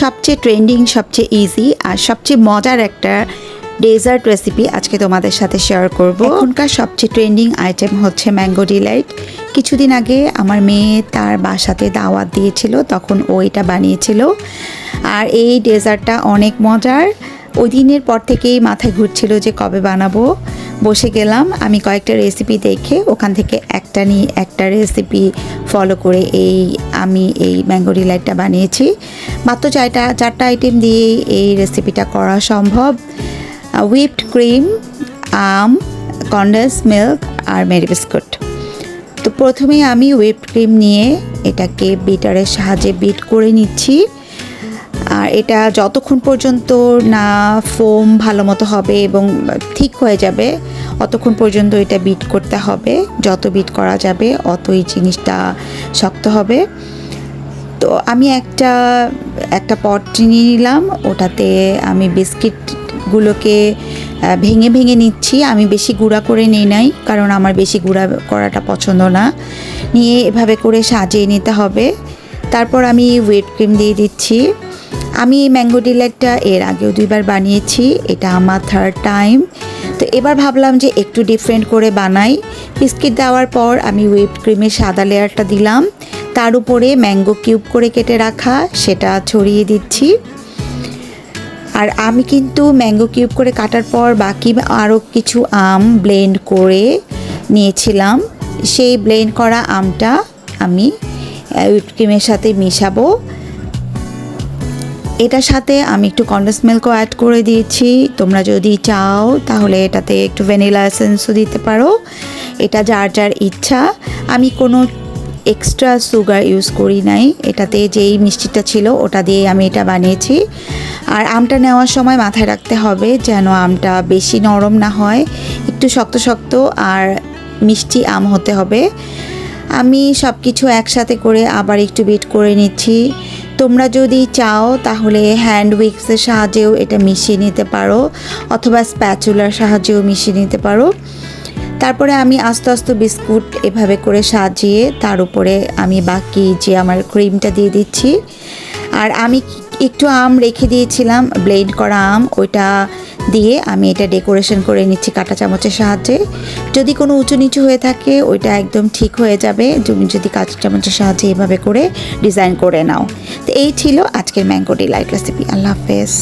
সবচেয়ে ট্রেন্ডিং সবচেয়ে ইজি আর সবচেয়ে মজার একটা ডেজার্ট রেসিপি আজকে তোমাদের সাথে শেয়ার করব। এখনকার সবচেয়ে ট্রেন্ডিং আইটেম হচ্ছে ম্যাঙ্গো ডিলাইট কিছুদিন আগে আমার মেয়ে তার বাসাতে দাওয়াত দিয়েছিল তখন ও এটা বানিয়েছিল। আর এই ডেজার্টটা অনেক মজার। ওই দিনের পর থেকেই মাথায় ঘুরছিল যে কবে বানাবো। বসে গেলাম। আমি কয়েকটা রেসিপি দেখে ওখান থেকে একটা নিয়ে একটা রেসিপি ফলো করে এই আমি এই ম্যাঙ্গো ডিলাইটটা বানিয়েছি। মাত্র চারটা চারটা আইটেম দিয়ে এই রেসিপিটা করা সম্ভব। হুইপড ক্রিম আম কন্ডেন্স মিল্ক আর মেরি বিস্কুট। তো প্রথমে আমি হুইপড ক্রিম নিয়ে এটাকে বিটারের সাহায্যে বিট করে নিচ্ছি। আর এটা যতক্ষণ পর্যন্ত না ফোম ভালো মতো হবে এবং ঠিক হয়ে যাবে, অতক্ষণ পর্যন্ত এটা বিট করতে হবে। যত বিট করা যাবে, অতই জিনিসটা শক্ত হবে। তো আমি একটা একটা পট নিয়ে নিলাম, ওটাতে আমি বিস্কিটগুলোকে ভেঙে ভেঙে নিচ্ছি। আমি বেশি গুঁড়া করে নিই নাই, কারণ আমার বেশি গুঁড়া করাটা পছন্দ না। নিয়ে এভাবে করে সাজিয়ে নিতে হবে। তারপর আমি হুইট ক্রিম দিয়ে দিচ্ছি। আমি এই ম্যাঙ্গো ডিলাইটটা এর আগেও দুইবার বানিয়েছি, এটা আমার থার্ড টাইম তো এবার ভাবলাম যে একটু ডিফারেন্ট করে বানাই। বিস্কিট দেওয়ার পর আমি হুইপ ক্রিমের সাদা লেয়ারটা দিলাম। তার উপরে ম্যাঙ্গো কিউব করে কেটে রাখা, সেটা ছড়িয়ে দিচ্ছি। আর আমি কিন্তু ম্যাঙ্গো কিউব করে কাটার পর বাকি আরও কিছু আম ব্লেন্ড করে নিয়েছিলাম। সেই ব্লেন্ড করা আমটা আমি হুইপ ক্রিমের সাথে মিশাবো। এটার সাথে আমি একটু কন্ডেন্স মিল্কও অ্যাড করে দিয়েছি। তোমরা যদি চাও, তাহলে এটাতে একটু ভ্যানিলা এসেন্সও দিতে পারো। এটা যার যার ইচ্ছা। আমি কোনো এক্সট্রা সুগার ইউজ করি নাই। এটাতে যেই মিষ্টিটা ছিল, ওটা দিয়ে আমি এটা বানিয়েছি। আর আমটা নেওয়ার সময় মাথায় রাখতে হবে যেন আমটা বেশি নরম না হয়, একটু শক্ত শক্ত আর মিষ্টি আম হতে হবে। আমি সব কিছু একসাথে করে আবার একটু বিট করে নিচ্ছি। তোমরা যদি চাও, তাহলে হ্যান্ড উইক্সের সাহায্যেও এটা মিশিয়ে নিতে পারো, অথবা স্প্যাচুলার সাহায্যেও মিশিয়ে নিতে পারো। তারপরে আমি আস্তে আস্তে বিস্কুট এভাবে করে সাজিয়ে তার উপরে আমি বাকি যে আমার ক্রিমটা দিয়ে দিচ্ছি। আর আমি একটু আম রেখে দিয়েছিলাম ব্লেন্ড করা আম, ওইটা দিয়ে আমি এটা ডেকোরেশন করে নিচ্ছি কাঁটা চামচের সাহায্যে। যদি কোনো উঁচু নিচু হয়ে থাকে, ওইটা একদম ঠিক হয়ে যাবে। তুমি যদি কাঁচা চামচের সাহায্যে এভাবে করে ডিজাইন করে নাও। তো এই ছিল আজকের ম্যাঙ্গো ডিলাইট রেসিপি আল্লাহ হাফেজ।